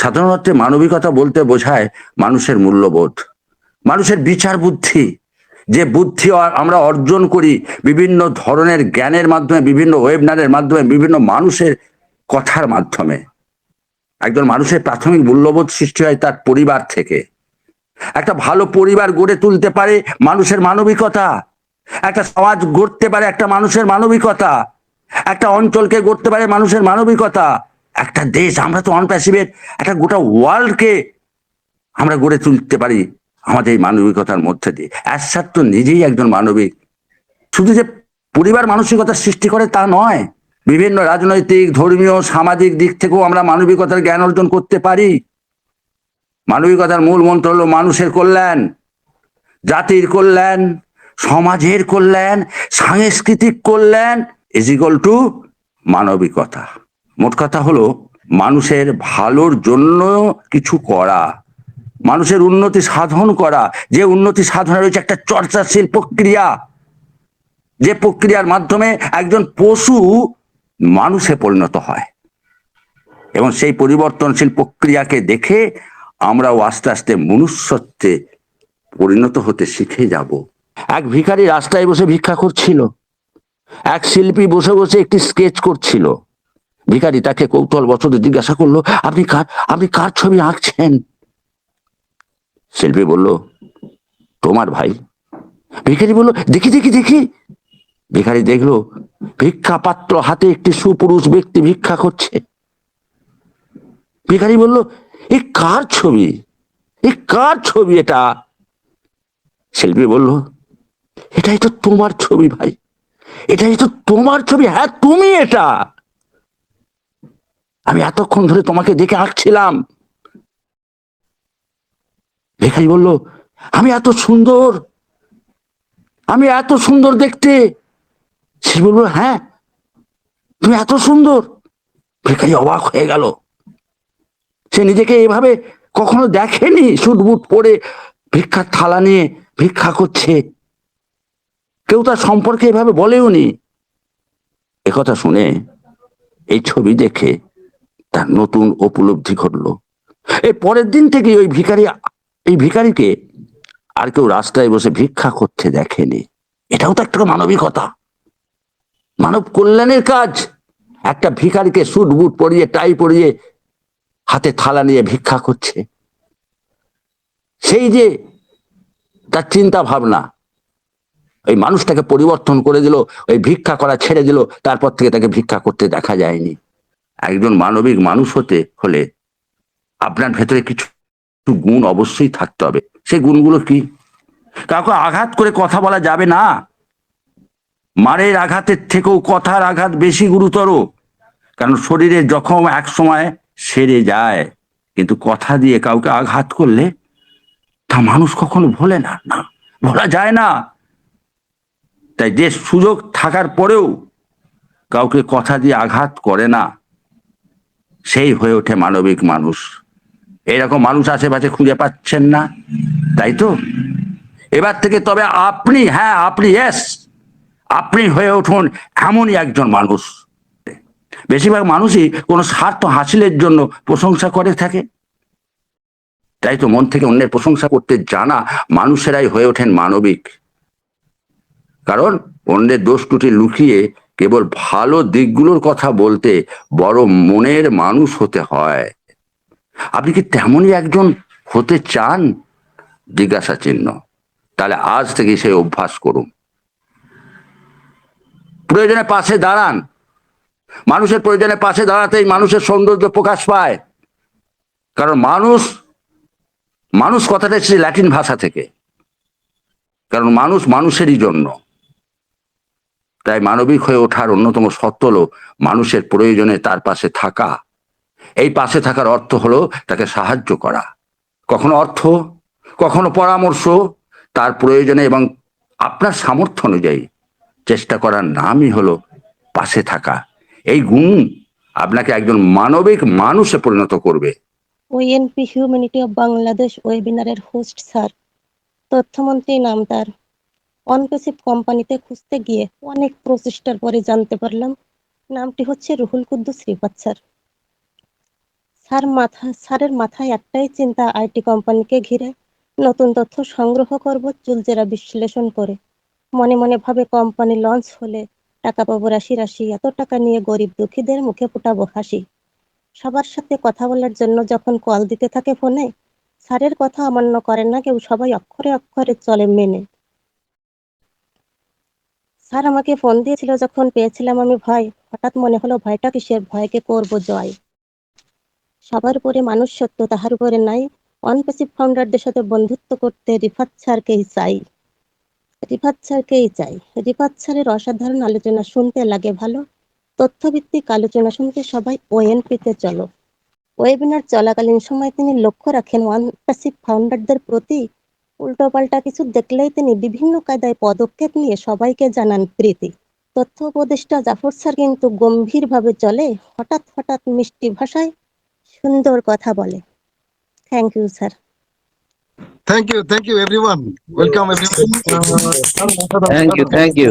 সাধারণ অর্থে মানবিকতা বলতে বোঝায় মানুষের মূল্যবোধ। মানুষের বিচার বুদ্ধি, যে বুদ্ধি আমরা অর্জন করি বিভিন্ন ধরনের জ্ঞানের মাধ্যমে, বিভিন্ন ওয়েবনারের মাধ্যমে, বিভিন্ন মানুষের কথার মাধ্যমে। একজন মানুষের প্রাথমিক মূল্যবোধ সৃষ্টি হয় তার পরিবার থেকে। একটা ভালো পরিবার গড়ে তুলতে পারে মানুষের মানবিকতা। একটা সমাজ গড়তে পারে একটা মানুষের মানবিকতা। একটা অঞ্চলকে গড়তে পারে মানুষের মানবিকতা। একটা দেশ, আমরা তো অনপ্যাসিভের একটা গোটা ওয়ার্ল্ডকে আমরা গড়ে তুলতে পারি আমাদের এই মানবিকতার মধ্যে দিয়ে। অ্যাসার তো নিজেই একজন মানবিক। শুধু যে পরিবার মানসিকতা সৃষ্টি করে তা নয়, বিভিন্ন রাজনৈতিক, ধর্মীয়, সামাজিক দিক থেকেও আমরা মানবিকতার জ্ঞান অর্জন করতে পারি। মানবিকতার মূল মন্ত্র হলো মানুষের কল্যাণ, জাতির কল্যাণ, সমাজের কল্যাণ, সাংস্কৃতিক কল্যাণ ইজ ইকুয়াল টু মানবিকতা। মোট কথা হলো, মানুষের ভালোর জন্য কিছু করা, মানুষের উন্নতি সাধন করা। যে উন্নতি সাধনের রয়েছে একটা চর্চাশীল প্রক্রিয়া। যে প্রক্রিয়ার মাধ্যমে একজন পশু মানুষে পরিণত হয়। এবং সেই পরিবর্তনশীল প্রক্রিয়াকে দেখে আমরাও আস্তে আস্তে মনুষ্যত্বে পরিণত হতে শিখে যাব। এক ভিখারি রাস্তায় বসে ভিক্ষা করছিল। এক শিল্পী বসে বসে একটি স্কেচ করছিল। ভিখারি তাকে কৌতূহল বছর জিজ্ঞাসা করল, আপনি কার আপনি কার ছবি আঁকছেন? শিল্পী বলল, তোমার ভাই। ভিখারি বলল, দেখি দেখি দেখি। ভিখারি দেখল ভিক্ষা পাত্র হাতে একটি সুপুরুষ ব্যক্তি ভিক্ষা করছে। ভিখারি বলল, এ কার ছবি? এ কার ছবি এটা? শিল্পী বলল, এটাই তো তোমার ছবি ভাই। এটাই তো তোমার ছবি। হ্যাঁ তুমি এটা। আমি এতক্ষণ ধরে তোমাকে দেখে আঁকছিলাম ভিখারি বলল, আমি এত সুন্দর, আমি এত সুন্দর দেখতে। সে বলল হ্যাঁ তুমি এত সুন্দর। ভিখারি অবাক হয়ে গেল। সে নিজেকে এভাবে কখনো দেখেনি সুট বুট পরে ভিক্ষার থালা নিয়ে ভিক্ষা করছে। কেউ তার সম্পর্কে এভাবে বলেও নি একথা শুনে এই ছবি দেখে তার নতুন উপলব্ধি ঘটলো। এই পরের দিন থেকে ওই ভিখারি, এই ভিখারিকে আর কেউ রাস্তায় বসে ভিক্ষা করতে দেখেনি। এটাও তো একটা মানবিকতা। মানব কল্যাণের কাজ। একটা ভিখারিকে সুট বুট পরিয়ে, টাই পরিয়ে হাতে থালা নিয়ে ভিক্ষা করছে। সেই যে তার চিন্তা ভাবনা, ওই মানুষটাকে পরিবর্তন করে দিল, ওই ভিক্ষা করা ছেড়ে দিল, তারপর থেকে তাকে ভিক্ষা করতে দেখা যায়নি। একজন মানবিক মানুষ হতে হলে আপনার ভেতরে কিছু গুণ অবশ্যই থাকতে হবে। সেই গুণগুলো কি? কাউকে আঘাত করে কথা বলা যাবে না। মারের আঘাতের থেকেও কথার আঘাত বেশি গুরুতর। কারণ শরীরে জখম এক সময় সেরে যায়। কিন্তু কথা দিয়ে কাউকে আঘাত করলে তা মানুষ কখনো ভোলে না না, ভোলা যায় না। তাই যে সুযোগ থাকার পরেও কাউকে কথা দিয়ে আঘাত করে না। সেই হয়ে ওঠে মানবিক মানুষ। এরকম মানুষ আশেপাশে খুঁজে পাচ্ছেন না, তাই তো? এবার থেকে তবে আপনি হ্যাঁ আপনি এস আপনি হয়ে উঠুন এমনই একজন মানুষ। বেশিরভাগ মানুষই কোনো স্বার্থ হাসিলের জন্য প্রশংসা করে থাকে। তাই তো মন থেকে অন্যের প্রশংসা করতে জানা মানুষেরাই হয়ে ওঠেন মানবিক। কারণ অন্যের দোষ ত্রুটি লুকিয়ে কেবল ভালো দিকগুলোর কথা বলতে বড় মনের মানুষ হতে হয়। আপনি কি তেমনই একজন হতে চান? জিজ্ঞাসা চিহ্ন। তাহলে আজ থেকে সেই অভ্যাস করুন। প্রয়োজনে পাশে দাঁড়ান। মানুষের প্রয়োজনে পাশে দাঁড়াতেই মানুষের সৌন্দর্য প্রকাশ পায়। কারণ মানুষ মানুষ কথাটা এসেছে ল্যাটিন ভাষা থেকে। কারণ মানুষ মানুষেরই জন্য। তাই মানবিক হয়ে ওঠার অন্যতম সত্য হলো মানুষের প্রয়োজনে তার পাশে থাকা। এই পাশে থাকার অর্থ হলো তাকে সাহায্য করা। কখনো অর্থ, কখনো পরামর্শ, তার প্রয়োজনে এবং আপনার সামর্থ্য অনুযায়ী চেষ্টা করার নামই হলো পাশে থাকা। এই গুণ আপনাকে একজন মানবিক মানুষে পরিণত করবে। ওএনপি হিউম্যানিটি অফ বাংলাদেশ ওয়েবিনারের হোস্ট স্যার তথ্যমন্ত্রী নাম তার। অনপেসিভ কোম্পানিতে খুঁজতে গিয়ে অনেক প্রচেষ্টার পরে জানতে পারলাম, নামটি হচ্ছে রুহুল কুদ্দুস রিফাত স্যার। স্যার মাথা, স্যারের মাথায় একটাই চিন্তা, আইটি কোম্পানিকে ঘিরে নতুন তথ্য সংগ্রহ করব, চুলচেরা বিশ্লেষণ করে। মনে মনে ভাবে কোম্পানি লঞ্চ হলে টাকা পাবো রাশি রাশি, এত টাকা নিয়ে গরিব দুঃখীদের মুখে ফুটাবো হাসি। সবার সাথে কথা বলার জন্য যখন কল দিতে থাকে ফোনে, স্যারের কথা অমান্য করেন না, কেউ সবাই অক্ষরে অক্ষরে চলে মেনে। স্যার আমাকে ফোন দিয়েছিল যখন পেয়েছিলাম আমি ভয়। হঠাৎ মনে হলো ভয়টা কিসের? ভয়কে করব জয়। সবার উপরে মানুষ সত্য, তাহার উপরে নাই অনপেসিভ ফাউন্ডারদের সাথে বন্ধুত্ব করতে রিফাত স্যারকেই চাই। রিফাত স্যারকেই চাই। রিফাত স্যারের অসাধারণ আলোচনা শুনতে লাগে ভালো। তথ্যভিত্তিক আলোচনা শুনতে সবাই ওএনপিতে চলো। ওয়েবিনার চলাকালীন সময় তিনি লক্ষ্য রাখেন ওয়ান প্যাসিভ ফাউন্ডারদের প্রতি উল্টোপাল্টা কিছু দেখলেই তিনি বিভিন্ন কায়দায় পদক্ষেপ নিয়ে সবাইকে জানান প্রীতি তথ্য উপদেষ্টা জাফর স্যার কিন্তু গম্ভীরভাবে চলে হঠাৎ হঠাৎ মিষ্টি ভাষায় সুন্দর কথা বলে thank you sir Thank you, thank you, everyone. Welcome, everyone. Thank you, thank you.